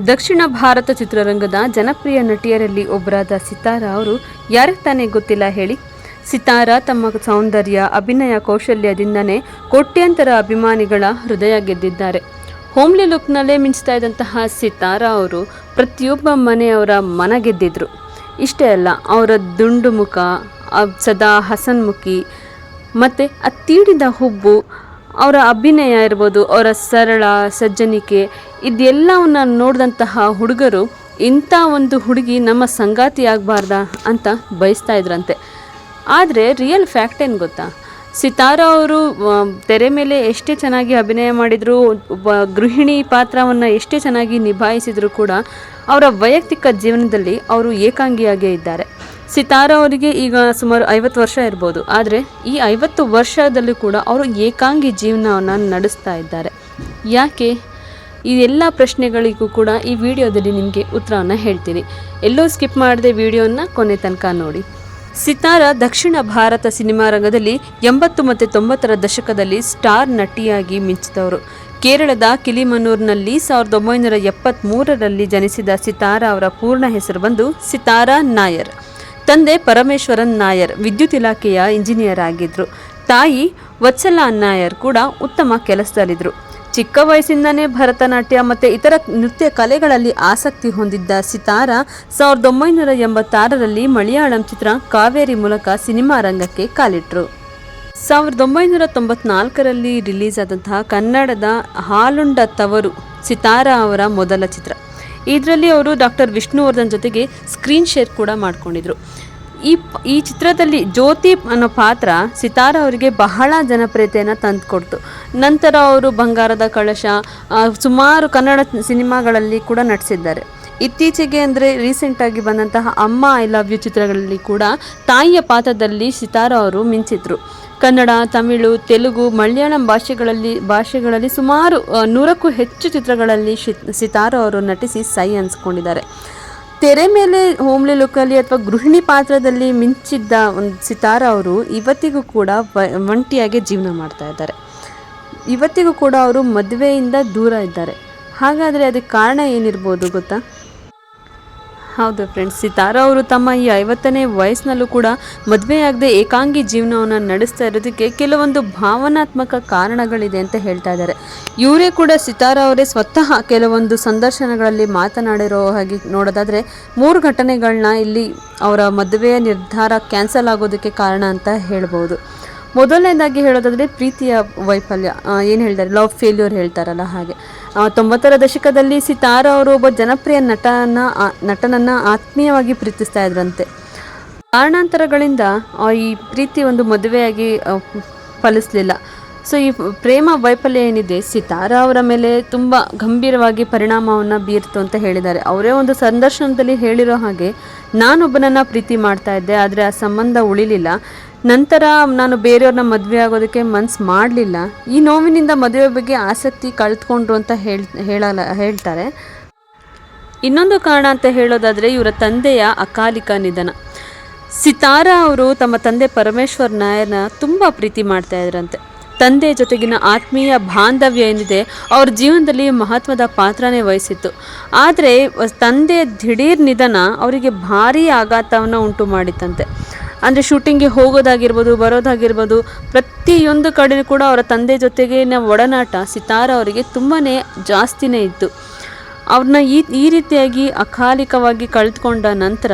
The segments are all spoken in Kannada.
ದಕ್ಷಿಣ ಭಾರತ ಚಿತ್ರರಂಗದ ಜನಪ್ರಿಯ ನಟಿಯರಲ್ಲಿ ಒಬ್ಬರಾದ ಸಿತಾರಾ ಅವರು ಯಾರಿಗೆ ತಾನೇ ಗೊತ್ತಿಲ್ಲ ಹೇಳಿ. ಸಿತಾರಾ ತಮ್ಮ ಸೌಂದರ್ಯ, ಅಭಿನಯ ಕೌಶಲ್ಯದಿಂದನೇ ಕೋಟ್ಯಂತರ ಅಭಿಮಾನಿಗಳ ಹೃದಯ ಗೆದ್ದಿದ್ದಾರೆ. ಹೋಮ್ಲಿ ಲುಕ್ನಲ್ಲೇ ಮಿಂಚ್ತಾ ಇದ್ದಂತಹ ಸಿತಾರಾ ಅವರು ಪ್ರತಿಯೊಬ್ಬ ಮನೆಯವರ ಮನ ಗೆದ್ದಿದ್ರು. ಇಷ್ಟೇ ಅಲ್ಲ, ಅವರ ದುಂಡು ಮುಖ ಸದಾ ಹಸನ್ಮುಖಿ, ಮತ್ತು ಅತ್ತೀಡಿದ ಹುಬ್ಬು ಅವರ ಅಭಿನಯ ಇರ್ಬೋದು, ಅವರ ಸರಳ, ಸಜ್ಜನಿಕೆ, ಇದೆಲ್ಲವನ್ನ ನೋಡಿದಂತಹ ಹುಡುಗರು ಇಂಥ ಒಂದು ಹುಡುಗಿ ನಮ್ಮ ಸಂಗಾತಿ ಅಂತ ಬಯಸ್ತಾ ಇದ್ರಂತೆ. ಆದರೆ ರಿಯಲ್ ಫ್ಯಾಕ್ಟ್ ಏನು ಗೊತ್ತಾ? ಸಿತಾರಾ ಅವರು ತೆರೆ ಮೇಲೆ ಎಷ್ಟೇ ಚೆನ್ನಾಗಿ ಅಭಿನಯ ಮಾಡಿದರೂ, ಒಬ್ಬ ಗೃಹಿಣಿ ಪಾತ್ರವನ್ನು ಎಷ್ಟೇ ಚೆನ್ನಾಗಿ ನಿಭಾಯಿಸಿದರೂ ಕೂಡ ಅವರ ವೈಯಕ್ತಿಕ ಜೀವನದಲ್ಲಿ ಅವರು ಏಕಾಂಗಿಯಾಗೇ ಇದ್ದಾರೆ. ಸಿತಾರಾ ಅವರಿಗೆ ಈಗ ಸುಮಾರು ಐವತ್ತು ವರ್ಷ ಇರ್ಬೋದು. ಆದರೆ ಈ ಐವತ್ತು ವರ್ಷದಲ್ಲೂ ಕೂಡ ಅವರು ಏಕಾಂಗಿ ಜೀವನವನ್ನು ನಡೆಸ್ತಾ ಇದ್ದಾರೆ. ಯಾಕೆ? ಈ ಎಲ್ಲ ಪ್ರಶ್ನೆಗಳಿಗೂ ಕೂಡ ಈ ವಿಡಿಯೋದಲ್ಲಿ ನಿಮಗೆ ಉತ್ತರವನ್ನು ಹೇಳ್ತೀನಿ. ಎಲ್ಲೋ ಸ್ಕಿಪ್ ಮಾಡದೆ ವಿಡಿಯೋನ ಕೊನೆ ತನಕ ನೋಡಿ. ಸಿತಾರ ದಕ್ಷಿಣ ಭಾರತ ಸಿನಿಮಾ ರಂಗದಲ್ಲಿ ಎಂಬತ್ತು ಮತ್ತು ತೊಂಬತ್ತರ ದಶಕದಲ್ಲಿ ಸ್ಟಾರ್ ನಟಿಯಾಗಿ ಮಿಂಚಿದವರು. ಕೇರಳದ ಕಿಲಿಮನೂರ್ನಲ್ಲಿ ಸಾವಿರದ ಒಂಬೈನೂರ ಎಪ್ಪತ್ತ್ಮೂರರಲ್ಲಿ ಜನಿಸಿದ ಸಿತಾರ ಅವರ ಪೂರ್ಣ ಹೆಸರು ಬಂದು ಸಿತಾರಾ ನಾಯರ್. ತಂದೆ ಪರಮೇಶ್ವರನ್ ನಾಯರ್ ವಿದ್ಯುತ್ ಇಲಾಖೆಯ ಇಂಜಿನಿಯರ್ ಆಗಿದ್ರು. ತಾಯಿ ವತ್ಸಲ ನಾಯರ್ ಕೂಡ ಉತ್ತಮ ಕೆಲಸದಲ್ಲಿದ್ದರು ಚಿಕ್ಕ ವಯಸ್ಸಿಂದನೇ ಭರತನಾಟ್ಯ ಮತ್ತು ಇತರ ನೃತ್ಯ ಕಲೆಗಳಲ್ಲಿ ಆಸಕ್ತಿ ಹೊಂದಿದ್ದ ಸಿತಾರ ಸಾವಿರದ ಒಂಬೈನೂರ ಎಂಬತ್ತಾರರಲ್ಲಿ ಮಲಯಾಳಂ ಚಿತ್ರ ಕಾವೇರಿ ಮೂಲಕ ಸಿನಿಮಾ ರಂಗಕ್ಕೆ ಕಾಲಿಟ್ರು. ಸಾವಿರದ ಒಂಬೈನೂರ ತೊಂಬತ್ನಾಲ್ಕರಲ್ಲಿ ರಿಲೀಸ್ ಆದಂತಹ ಕನ್ನಡದ ಹಾಲುಂಡ ತವರು ಸಿತಾರ ಅವರ ಮೊದಲ ಚಿತ್ರ. ಇದರಲ್ಲಿ ಅವರು ಡಾಕ್ಟರ್ ವಿಷ್ಣುವರ್ಧನ್ ಜೊತೆಗೆ ಸ್ಕ್ರೀನ್ ಶೇರ್ ಕೂಡ ಮಾಡಿಕೊಂಡಿದ್ರು. ಈ ಈ ಚಿತ್ರದಲ್ಲಿ ಜ್ಯೋತಿ ಅನ್ನೋ ಪಾತ್ರ ಸಿತಾರ ಅವರಿಗೆ ಬಹಳ ಜನಪ್ರಿಯತೆಯನ್ನು ತಂದುಕೊಡ್ತು. ನಂತರ ಅವರು ಬಂಗಾರದ ಕಳಶ ಸುಮಾರು ಕನ್ನಡ ಸಿನಿಮಾಗಳಲ್ಲಿ ಕೂಡ ನಟಿಸಿದ್ದಾರೆ. ಇತ್ತೀಚೆಗೆ ಅಂದರೆ ರೀಸೆಂಟಾಗಿ ಬಂದಂತಹ ಅಮ್ಮ ಐ ಲವ್ ಯು ಚಿತ್ರಗಳಲ್ಲಿ ಕೂಡ ತಾಯಿಯ ಪಾತ್ರದಲ್ಲಿ ಸಿತಾರ ಅವರು ಮಿಂಚಿದ್ರು. ಕನ್ನಡ, ತಮಿಳು, ತೆಲುಗು, ಮಲಯಾಳಂ ಭಾಷೆಗಳಲ್ಲಿ ಭಾಷೆಗಳಲ್ಲಿ ಸುಮಾರು ನೂರಕ್ಕೂ ಹೆಚ್ಚು ಚಿತ್ರಗಳಲ್ಲಿ ಸಿತಾರ ಅವರು ನಟಿಸಿ ಸೈ ಅನ್ಸ್ಕೊಂಡಿದ್ದಾರೆ. ತೆರೆ ಮೇಲೆ ಹೋಮ್ಲಿ ಲುಕ್ಕಲ್ಲಿ ಅಥವಾ ಗೃಹಿಣಿ ಪಾತ್ರದಲ್ಲಿ ಮಿಂಚಿದ್ದ ಒಂದು ಸಿತಾರ ಅವರು ಇವತ್ತಿಗೂ ಕೂಡ ಒಂಟಿಯಾಗಿ ಜೀವನ ಮಾಡ್ತಾ ಇದ್ದಾರೆ. ಇವತ್ತಿಗೂ ಕೂಡ ಅವರು ಮದುವೆಯಿಂದ ದೂರ ಇದ್ದಾರೆ. ಹಾಗಾದರೆ ಅದಕ್ಕೆ ಕಾರಣ ಏನಿರ್ಬೋದು ಗೊತ್ತಾ? ಹೌದು ಫ್ರೆಂಡ್ಸ್ ಸಿತಾರ ಅವರು ತಮ್ಮ ಈ ಐವತ್ತನೇ ವಯಸ್ಸಿನಲ್ಲೂ ಕೂಡ ಮದುವೆಯಾಗದೆ ಏಕಾಂಗಿ ಜೀವನವನ್ನು ನಡೆಸ್ತಾ ಇರೋದಕ್ಕೆ ಕೆಲವೊಂದು ಭಾವನಾತ್ಮಕ ಕಾರಣಗಳಿದೆ ಅಂತ ಹೇಳ್ತಾ ಇದ್ದಾರೆ. ಇವರೇ ಕೂಡ ಸಿತಾರಾ ಅವರೇ ಸ್ವತಃ ಕೆಲವೊಂದು ಸಂದರ್ಶನಗಳಲ್ಲಿ ಮಾತನಾಡಿರೋ ಹಾಗೆ ನೋಡೋದಾದರೆ, ಮೂರು ಘಟನೆಗಳನ್ನ ಇಲ್ಲಿ ಅವರ ಮದುವೆಯ ನಿರ್ಧಾರ ಕ್ಯಾನ್ಸಲ್ ಆಗೋದಕ್ಕೆ ಕಾರಣ ಅಂತ ಹೇಳ್ಬೋದು. ಮೊದಲನೇದಾಗಿ ಹೇಳೋದಾದರೆ ಪ್ರೀತಿಯ ವೈಫಲ್ಯ. ಏನು ಹೇಳ್ತಾರೆ? ಲವ್ ಫೇಲ್ಯೂರ್ ಹೇಳ್ತಾರಲ್ಲ ಹಾಗೆ. ತೊಂಬತ್ತರ ದಶಕದಲ್ಲಿ ಸಿತಾರ ಅವರು ಒಬ್ಬ ಜನಪ್ರಿಯ ನಟನ ನಟನನ್ನು ಆತ್ಮೀಯವಾಗಿ ಪ್ರೀತಿಸ್ತಾ ಇದ್ರಂತೆ. ಕಾರಣಾಂತರಗಳಿಂದ ಈ ಪ್ರೀತಿ ಒಂದು ಮದುವೆಯಾಗಿ ಫಲಿಸ್ಲಿಲ್ಲ. ಸೊ ಈ ಪ್ರೇಮ ವೈಫಲ್ಯ ಏನಿದೆ? ಸಿತಾರ ಅವರ ಮೇಲೆ ತುಂಬ ಗಂಭೀರವಾಗಿ ಪರಿಣಾಮವನ್ನು ಬೀರ್ತು ಅಂತ ಹೇಳಿದ್ದಾರೆ. ಅವರೇ ಒಂದು ಸಂದರ್ಶನದಲ್ಲಿ ಹೇಳಿರೋ ಹಾಗೆ, ನಾನೊಬ್ಬನನ್ನು ಪ್ರೀತಿ ಮಾಡ್ತಾ ಇದ್ದೆ, ಆದರೆ ಆ ಸಂಬಂಧ ಉಳಿಲಿಲ್ಲ. ನಂತರ ನಾನು ಬೇರೆಯವ್ರನ್ನ ಮದುವೆ ಆಗೋದಕ್ಕೆ ಮನ್ಸು ಮಾಡಲಿಲ್ಲ. ಈ ನೋವಿನಿಂದ ಮದುವೆ ಬಗ್ಗೆ ಆಸಕ್ತಿ ಕಳೆದುಕೊಂಡ್ರು ಅಂತ ಹೇಳ್ ಹೇಳಲ್ಲ ಹೇಳ್ತಾರೆ. ಇನ್ನೊಂದು ಕಾರಣ ಅಂತ ಹೇಳೋದಾದರೆ ಇವರ ತಂದೆಯ ಅಕಾಲಿಕ ನಿಧನ. ಸಿತಾರಾ ಅವರು ತಮ್ಮ ತಂದೆ ಪರಮೇಶ್ವರ್ ನಾಯರ್ನ ತುಂಬ ಪ್ರೀತಿ ಮಾಡ್ತಾ ಇದ್ರಂತೆ. ತಂದೆ ಜೊತೆಗಿನ ಆತ್ಮೀಯ ಬಾಂಧವ್ಯ ಏನಿದೆ, ಅವ್ರ ಜೀವನದಲ್ಲಿ ಮಹತ್ವದ ಪಾತ್ರನೇ ವಹಿಸಿತ್ತು. ಆದರೆ, ತಂದೆ ದಿಢೀರ್ ನಿಧನ ಅವರಿಗೆ ಭಾರೀ ಆಘಾತವನ್ನು ಉಂಟು ಮಾಡಿತ್ತಂತೆ. ಅಂದರೆ ಶೂಟಿಂಗ್ಗೆ ಹೋಗೋದಾಗಿರ್ಬೋದು, ಬರೋದಾಗಿರ್ಬೋದು, ಪ್ರತಿಯೊಂದು ಕಡೆ ಕೂಡ ಅವರ ತಂದೆ ಜೊತೆಗಿನ ಒಡನಾಟ. ಸಿತಾರ ಅವರಿಗೆ ತುಂಬಾ ಜಾಸ್ತಿನೇ ಇತ್ತು. ಅವ್ರನ್ನ ಈ ಈ ರೀತಿಯಾಗಿ ಅಕಾಲಿಕವಾಗಿ ಕಳೆದುಕೊಂಡ ನಂತರ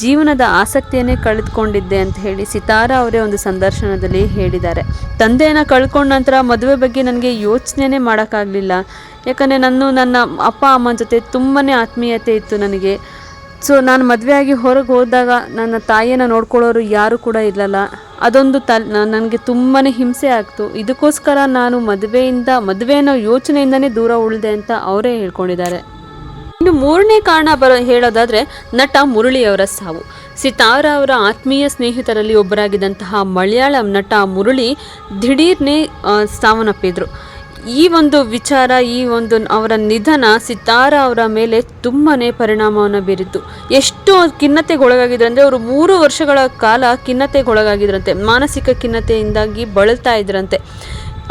ಜೀವನದ ಆಸಕ್ತಿಯನ್ನೇ ಕಳೆದುಕೊಂಡಿದ್ದೆ ಅಂತ ಹೇಳಿ ಸಿತಾರ ಅವರೇ ಒಂದು ಸಂದರ್ಶನದಲ್ಲಿ ಹೇಳಿದ್ದಾರೆ. ತಂದೆಯನ್ನು ಕಳ್ಕೊಂಡ ನಂತರ ಮದುವೆ ಬಗ್ಗೆ ನನಗೆ ಯೋಚನೆನೇ ಮಾಡೋಕ್ಕಾಗಲಿಲ್ಲ. ಯಾಕಂದರೆ ನಾನು ನನ್ನ ಅಪ್ಪ, ಅಮ್ಮನ ಜೊತೆ ತುಂಬಾ ಆತ್ಮೀಯತೆ ಇತ್ತು ನನಗೆ. ಸೊ ನಾನು ಮದುವೆಯಾಗಿ ಹೊರಗೆ ಹೋದಾಗ ನನ್ನ ತಾಯಿಯನ್ನು ನೋಡ್ಕೊಳ್ಳೋರು ಯಾರು ಕೂಡ ಇರಲಿಲ್ಲ. ಅದೊಂದು ತ ನನಗೆ ತುಂಬಾ ಹಿಂಸೆ ಆಗ್ತು. ಇದಕ್ಕೋಸ್ಕರ ನಾನು ಮದುವೆಯಿಂದ, ಮದುವೆ ಅನ್ನೋ ಯೋಚನೆಯಿಂದನೇ ದೂರ ಉಳಿದೆ ಅಂತ ಅವರೇ ಹೇಳ್ಕೊಂಡಿದ್ದಾರೆ. ಇನ್ನು ಮೂರನೇ ಕಾರಣ ಬರ, ಹೇಳೋದಾದರೆ ನಟ ಮುರಳಿಯವರ ಸಾವು. ಸಿತಾರ ಅವರ ಆತ್ಮೀಯ ಸ್ನೇಹಿತರಲ್ಲಿ ಒಬ್ಬರಾಗಿದ್ದಂತಹ ಮಲಯಾಳಂ ನಟ ಮುರಳಿ ದಿಢೀರ್ನೇ ಸಾವನ್ನಪ್ಪಿದ್ರು. ಈ ಒಂದು ವಿಚಾರ, ಈ ಒಂದು ಅವರ ನಿಧನ ಸಿತಾರ ಅವರ ಮೇಲೆ ತುಂಬಾ ಪರಿಣಾಮವನ್ನು ಬೀರಿತು ಎಷ್ಟು ಖಿನ್ನತೆಗೊಳಗಾಗಿದ್ರು ಅಂದರೆ ಅವರು ಮೂರು ವರ್ಷಗಳ ಕಾಲ ಖಿನ್ನತೆಗೊಳಗಾಗಿದ್ರಂತೆ, ಮಾನಸಿಕ ಖಿನ್ನತೆಯಿಂದಾಗಿ ಬಳಲ್ತಾ ಇದ್ರಂತೆ.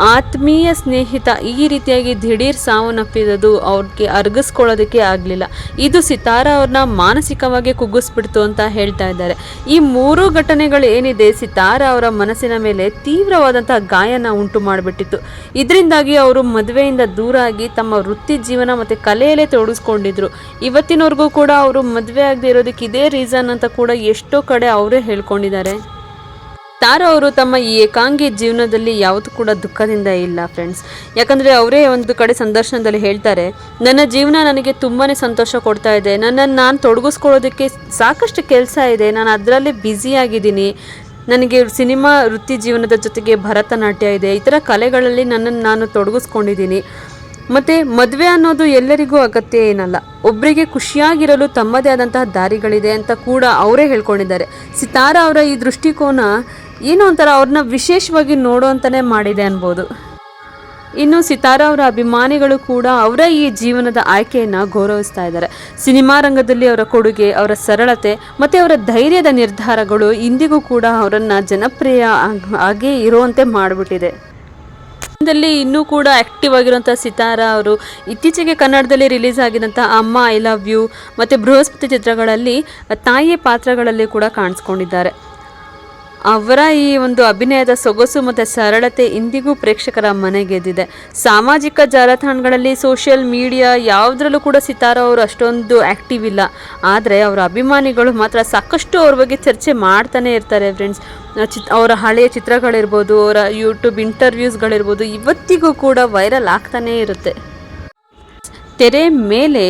ಆತ್ಮೀಯ ಸ್ನೇಹಿತ ಈ ರೀತಿಯಾಗಿ ದಿಢೀರ್ ಸಾವನ್ನಪ್ಪಿರೋದು ಅವ್ರಿಗೆ ಅರ್ಗಿಸ್ಕೊಳ್ಳೋದಕ್ಕೆ ಆಗಲಿಲ್ಲ. ಇದು ಸಿತಾರ ಅವ್ರನ್ನ ಮಾನಸಿಕವಾಗಿ ಕುಗ್ಗಿಸ್ಬಿಡ್ತು ಅಂತ ಹೇಳ್ತಾ ಇದ್ದಾರೆ. ಈ ಮೂರು ಘಟನೆಗಳು ಏನಿದೆ, ಸಿತಾರ ಅವರ ಮನಸ್ಸಿನ ಮೇಲೆ ತೀವ್ರವಾದಂತಹ ಗಾಯನ ಉಂಟು ಮಾಡಿಬಿಟ್ಟಿತ್ತು. ಇದರಿಂದಾಗಿ ಅವರು ಮದುವೆಯಿಂದ ದೂರ ಆಗಿ ತಮ್ಮ ವೃತ್ತಿ ಜೀವನ ಮತ್ತು ಕಲೆಯಲ್ಲೇ ತೊಡಗಿಸ್ಕೊಂಡಿದ್ರು. ಇವತ್ತಿನವರೆಗೂ ಕೂಡ ಅವರು ಮದುವೆ ಆಗದೆ ಇರೋದಕ್ಕೆ ಇದೇ ರೀಸನ್ ಅಂತ ಕೂಡ ಎಷ್ಟೋ ಕಡೆ ಅವರೇ ಹೇಳ್ಕೊಂಡಿದ್ದಾರೆ. ತಾರಾ ಅವರು ತಮ್ಮ ಈ ಏಕಾಂಗಿ ಜೀವನದಲ್ಲಿ ಯಾವುದು ಕೂಡ ದುಃಖದಿಂದ ಇಲ್ಲ ಫ್ರೆಂಡ್ಸ್ ಯಾಕಂದರೆ ಅವರೇ ಒಂದು ಕಡೆ ಸಂದರ್ಶನದಲ್ಲಿ ಹೇಳ್ತಾರೆ, ನನ್ನ ಜೀವನ ನನಗೆ ತುಂಬಾ ಸಂತೋಷ ಕೊಡ್ತಾ ಇದೆ. ನನ್ನನ್ನು ನಾನು ತೊಡಗಿಸ್ಕೊಳ್ಳೋದಕ್ಕೆ ಸಾಕಷ್ಟು ಕೆಲಸ ಇದೆ. ನಾನು ಅದರಲ್ಲೇ ಬ್ಯುಸಿಯಾಗಿದ್ದೀನಿ ನನಗೆ ಸಿನಿಮಾ, ವೃತ್ತಿ ಜೀವನದ ಜೊತೆಗೆ ಭರತನಾಟ್ಯ ಇದೆ. ಈ ಥರ ಕಲೆಗಳಲ್ಲಿ ನನ್ನನ್ನು ನಾನು ತೊಡಗಿಸ್ಕೊಂಡಿದ್ದೀನಿ. ಮತ್ತು ಮದುವೆ ಅನ್ನೋದು ಎಲ್ಲರಿಗೂ ಅಗತ್ಯ ಏನಲ್ಲ. ಒಬ್ಬರಿಗೆ ಖುಷಿಯಾಗಿರಲು ತಮ್ಮದೇ ಆದಂತಹ ದಾರಿಗಳಿದೆ ಅಂತ ಕೂಡ ಅವರೇ ಹೇಳ್ಕೊಂಡಿದ್ದಾರೆ. ಸಿತಾರ ಅವರ ಈ ದೃಷ್ಟಿಕೋನ ಏನೋ ಒಂಥರ ಅವ್ರನ್ನ ವಿಶೇಷವಾಗಿ ನೋಡೋ ಅಂತಲೇ ಮಾಡಿದೆ ಅನ್ಬೋದು. ಇನ್ನು ಸಿತಾರ ಅವರ ಅಭಿಮಾನಿಗಳು ಕೂಡ ಅವರ ಈ ಜೀವನದ ಆಯ್ಕೆಯನ್ನು ಗೌರವಿಸ್ತಾ ಇದ್ದಾರೆ. ಸಿನಿಮಾ ರಂಗದಲ್ಲಿ ಅವರ ಕೊಡುಗೆ, ಅವರ ಸರಳತೆ ಮತ್ತು ಅವರ ಧೈರ್ಯದ ನಿರ್ಧಾರಗಳು ಇಂದಿಗೂ ಕೂಡ ಅವರನ್ನು ಜನಪ್ರಿಯ ಆಗಿ ಇರುವಂತೆ ಮಾಡಿಬಿಟ್ಟಿದೆ. ದಲ್ಲಿ ಇನ್ನೂ ಕೂಡ ಆಕ್ಟಿವ್ ಆಗಿರುವಂಥ ಸಿತಾರಾ ಅವರು ಇತ್ತೀಚೆಗೆ ಕನ್ನಡದಲ್ಲಿ ರಿಲೀಸ್ ಆಗಿದಂಥ ಅಮ್ಮ ಐ ಲವ್ ಯು ಮತ್ತು ಬೃಹಸ್ಪತಿ ಚಿತ್ರಗಳಲ್ಲಿ ತಾಯಿಯ ಪಾತ್ರಗಳಲ್ಲಿ ಕೂಡ ಕಾಣಿಸ್ಕೊಂಡಿದ್ದಾರೆ. ಅವರ ಈ ಒಂದು ಅಭಿನಯದ ಸೊಗಸು ಮತ್ತು ಸರಳತೆ ಇಂದಿಗೂ ಪ್ರೇಕ್ಷಕರ ಮನೆಗೆದ್ದಿದೆ. ಸಾಮಾಜಿಕ ಜಾಲತಾಣಗಳಲ್ಲಿ ಸೋಷಿಯಲ್ ಮೀಡಿಯಾ ಯಾವುದ್ರಲ್ಲೂ ಕೂಡ ಸಿತಾರ ಅವರು ಅಷ್ಟೊಂದು ಆ್ಯಕ್ಟಿವ್ ಇಲ್ಲ. ಆದರೆ ಅವರ ಅಭಿಮಾನಿಗಳು ಮಾತ್ರ ಸಾಕಷ್ಟು ಅವ್ರ ಬಗ್ಗೆ ಚರ್ಚೆ ಮಾಡ್ತಾನೆ ಇರ್ತಾರೆ ಫ್ರೆಂಡ್ಸ್ ಚಿತ್, ಅವರ ಹಳೆಯ ಚಿತ್ರಗಳಿರ್ಬೋದು, ಅವರ ಯೂಟ್ಯೂಬ್ ಇಂಟರ್ವ್ಯೂಸ್ಗಳಿರ್ಬೋದು ಇವತ್ತಿಗೂ ಕೂಡ ವೈರಲ್ ಆಗ್ತಾನೇ ಇರುತ್ತೆ. ತೆರೆ ಮೇಲೆ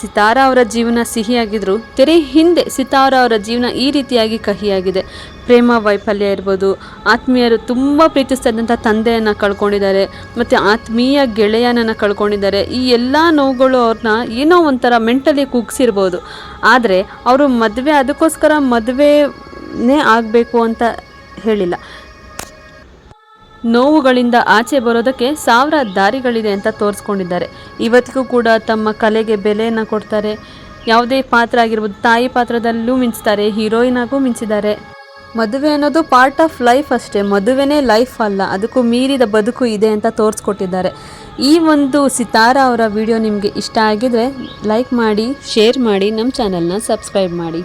ಸಿತಾರ ಅವರ ಜೀವನ ಸಿಹಿಯಾಗಿದ್ದರೂ ತೆರೆ ಹಿಂದೆ ಸಿತಾರ ಅವರ ಜೀವನ ಈ ರೀತಿಯಾಗಿ ಕಹಿಯಾಗಿದೆ. ಪ್ರೇಮ ವೈಫಲ್ಯ ಇರ್ಬೋದು, ಆತ್ಮೀಯರು ತುಂಬ ಪ್ರೀತಿಸ್ತಿದ್ದಂಥ ತಂದೆಯನ್ನು ಕಳ್ಕೊಂಡಿದ್ದಾರೆ, ಮತ್ತು ಆತ್ಮೀಯ ಗೆಳೆಯನನ್ನು ಕಳ್ಕೊಂಡಿದ್ದಾರೆ, ಈ ಎಲ್ಲ ನೋವುಗಳು ಅವ್ರನ್ನ ಏನೋ ಒಂಥರ ಮೆಂಟಲಿ ಕುಗ್ಸಿರ್ಬೋದು. ಆದರೆ ಅವರು ಮದುವೆ, ಅದಕ್ಕೋಸ್ಕರ ಮದುವೆನೇ ಆಗಬೇಕು ಅಂತ ಹೇಳಿಲ್ಲ. ನೋವುಗಳಿಂದ ಆಚೆ ಬರೋದಕ್ಕೆ ಸಾವಿರ ದಾರಿಗಳಿದೆ ಅಂತ ತೋರಿಸ್ಕೊಂಡಿದ್ದಾರೆ. ಇವತ್ತಿಗೂ ಕೂಡ ತಮ್ಮ ಕಲೆಗೆ ಬೆಲೆಯನ್ನು ಕೊಡ್ತಾರೆ. ಯಾವುದೇ ಪಾತ್ರ ಆಗಿರ್ಬೋದು, ತಾಯಿ ಪಾತ್ರದಲ್ಲೂ ಮಿಂಚ್ತಾರೆ ಹೀರೋಯಿನ್ ಆಗೂ ಮಿಂಚಿದ್ದಾರೆ. ಮದುವೆ ಅನ್ನೋದು ಪಾರ್ಟ್ ಆಫ್ ಲೈಫ್ ಅಷ್ಟೇ, ಮದುವೆನೇ ಲೈಫ್ ಅಲ್ಲ, ಅದಕ್ಕೂ ಮೀರಿದ ಬದುಕು ಇದೆ ಅಂತ ತೋರಿಸ್ಕೊಟ್ಟಿದ್ದಾರೆ. ಈ ಒಂದು ಸಿತಾರ ಅವರ ವಿಡಿಯೋ ನಿಮಗೆ ಇಷ್ಟ ಆಗಿದ್ರೆ ಲೈಕ್ ಮಾಡಿ ಶೇರ್ ಮಾಡಿ ನಮ್ಮ ಚಾನಲ್ನ ಸಬ್ಸ್ಕ್ರೈಬ್ ಮಾಡಿ.